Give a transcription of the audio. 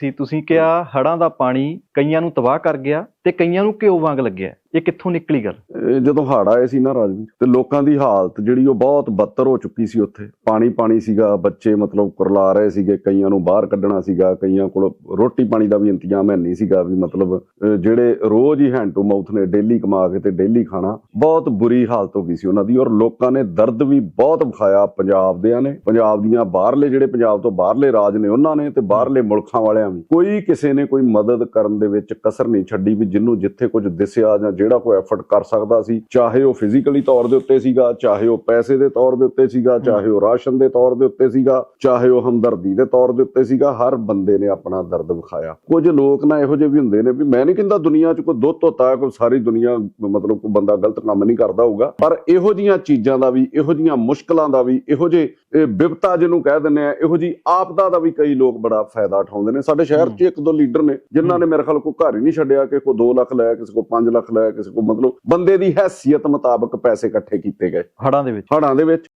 ਸੀ ਤੁਸੀਂ ਕਿਹਾ ਹੜ੍ਹਾਂ ਦਾ ਪਾਣੀ ਕਈਆਂ ਨੂੰ ਤਬਾਹ ਕਰ ਗਿਆ। ਤੇ ਕਈਆਂ ਨੂੰ ਘਿਓ ਵਾਂਗ ਲੱਗਿਆ। ਇਹ ਕਿੱਥੋਂ ਨਿਕਲੀ ਗੱਲ? ਜਦੋਂ ਹੜ੍ਹ ਆਏ ਸੀ ਨਾ ਰਾਜਵੀਰ ਤੇ ਲੋਕਾਂ ਦੀ ਹਾਲਤ ਜਿਹੜੀ ਉਹ ਬਹੁਤ ਬੱਤਰ ਹੋ ਚੁੱਕੀ ਸੀ ਉੱਥੇ। ਪਾਣੀ ਪਾਣੀ ਸੀਗਾ, ਬੱਚੇ ਮਤਲਬ ਕੁਰਲਾ ਰਹੇ ਸੀਗੇ, ਕਈਆਂ ਨੂੰ ਬਾਹਰ ਕੱਢਣਾ ਸੀਗਾ, ਕਈਆਂ ਕੋਲ ਰੋਟੀ ਪਾਣੀ ਦਾ ਵੀ ਇੰਤਜ਼ਾਮ ਹੈ ਨਹੀਂ ਸੀਗਾ ਵੀ ਮਤਲਬ ਜਿਹੜੇ ਰੋਜ਼ ਹੀ ਹੈਂਡ ਟੂ ਮਾਊਥ ਨੇ ਡੇਲੀ ਕਮਾ ਕੇ ਤੇ ਡੇਲੀ ਖਾਣਾ, ਬਹੁਤ ਬੁਰੀ ਹਾਲਤ ਹੋ ਗਈ ਸੀ ਉਹਨਾਂ ਦੀ। ਔਰ ਲੋਕਾਂ ਨੇ ਦਰਦ ਵੀ ਬਹੁਤ ਵਿਖਾਇਆ ਪੰਜਾਬ ਦਿਆਂ ਨੇ। ਪੰਜਾਬ ਦੀਆਂ ਬਾਹਰਲੇ ਜਿਹੜੇ ਪੰਜਾਬ ਤੋਂ ਬਾਹਰਲੇ ਰਾਜ ਨੇ ਉਹਨਾਂ ਨੇ ਤੇ ਬਾਹਰਲੇ ਮੁਲਕਾਂ ਵਾਲਿਆਂ ਵੀ। ਕੋਈ ਕਿਸੇ ਨੇ ਕੋਈ ਮਦਦ ਕਰਨ ਦੇ ਵਿੱਚ ਕਸਰ ਨਹੀਂ ਛੱਡੀ ਵੀ ਜਿੰਨੂੰ ਜਿੱਥੇ ਕੁਝ ਦਿਸਿਆ ਜਾਂ ਜਿਹੜਾ ਕੋਈ ਐਫਰਟ ਕਰ ਸਕਦਾ ਸੀ ਚਾਹੇ ਉਹ ਫਿਜ਼ੀਕਲੀ ਤੌਰ ਦੇ ਉੱਤੇ ਸੀਗਾ ਚਾਹੇ ਉਹ ਪੈਸੇ ਦੇ ਤੌਰ ਦੇ ਉੱਤੇ ਸੀਗਾ ਚਾਹੇ ਉਹ ਰਾਸ਼ਨ ਦੇ ਤੌਰ ਦੇ ਉੱਤੇ ਸੀਗਾ ਚਾਹੇ ਉਹ ਹਮਦਰਦੀ ਦੇ ਤੌਰ ਦੇ ਉੱਤੇ ਸੀਗਾ ਹਰ ਬੰਦੇ ਨੇ ਆਪਣਾ ਦਰਦ ਵਿਖਾਇਆ। ਕੁਝ ਲੋਕ ਨਾ ਇਹੋ ਜਿਹੇ ਵੀ ਹੁੰਦੇ ਨੇ ਵੀ ਮੈਂ ਨਹੀਂ ਕਹਿੰਦਾ ਦੁਨੀਆ 'ਚ ਕੋਈ ਦੁੱਧ ਧੋਤਾ ਕੋਈ ਸਾਰੀ ਦੁਨੀਆ ਮਤਲਬ ਕੋਈ ਬੰਦਾ ਗਲਤ ਕੰਮ ਨਹੀਂ ਕਰਦਾ ਹੋਊਗਾ ਪਰ ਇਹੋ ਜੀਆਂ ਚੀਜ਼ਾਂ ਦਾ ਵੀ ਇਹੋ ਜੀਆਂ ਮੁਸ਼ਕਲਾਂ ਦਾ ਵੀ ਇਹੋ ਜਿਹੇ ਇਹ ਬਿਪਤਾ ਜਿਹਨੂੰ ਕਹਿ ਦਿੰਦੇ ਆ ਇਹੋ ਜੀ ਆਪਦਾ ਦਾ ਵੀ ਕਈ ਲੋਕ ਬੜਾ ਫਾਇਦਾ ਉਠਾਉਂਦੇ ਨੇ। ਸਾਡੇ ਸ਼ਹਿਰ 'ਚ ਇੱਕ ਦੋ ਲੀਡਰ ਨੇ ਜਿਨ੍ਹਾਂ ਨੇ ਮੇਰੇ ਖਿਆਲ ਕੋਈ ਘਰ ਹੀ ਨਹੀਂ ਛੱਡਿਆ ਕਿ ਕੋਈ 2 ਲੱਖ ਲਿਆ ਕਿਸੇ ਕੋ 5 ਲੱਖ ਲਿਆ ਕਿਸੇ ਕੋ ਮਤਲਬ ਬੰਦੇ ਦੀ ਹੈਸੀਅਤ ਮੁਤਾਬਕ ਪੈਸੇ ਇਕੱਠੇ ਕੀਤੇ ਗਏ। ਹੜਾਂ ਦੇ ਵਿੱਚ। ਹੜਾਂ ਦੇ ਵਿੱਚ।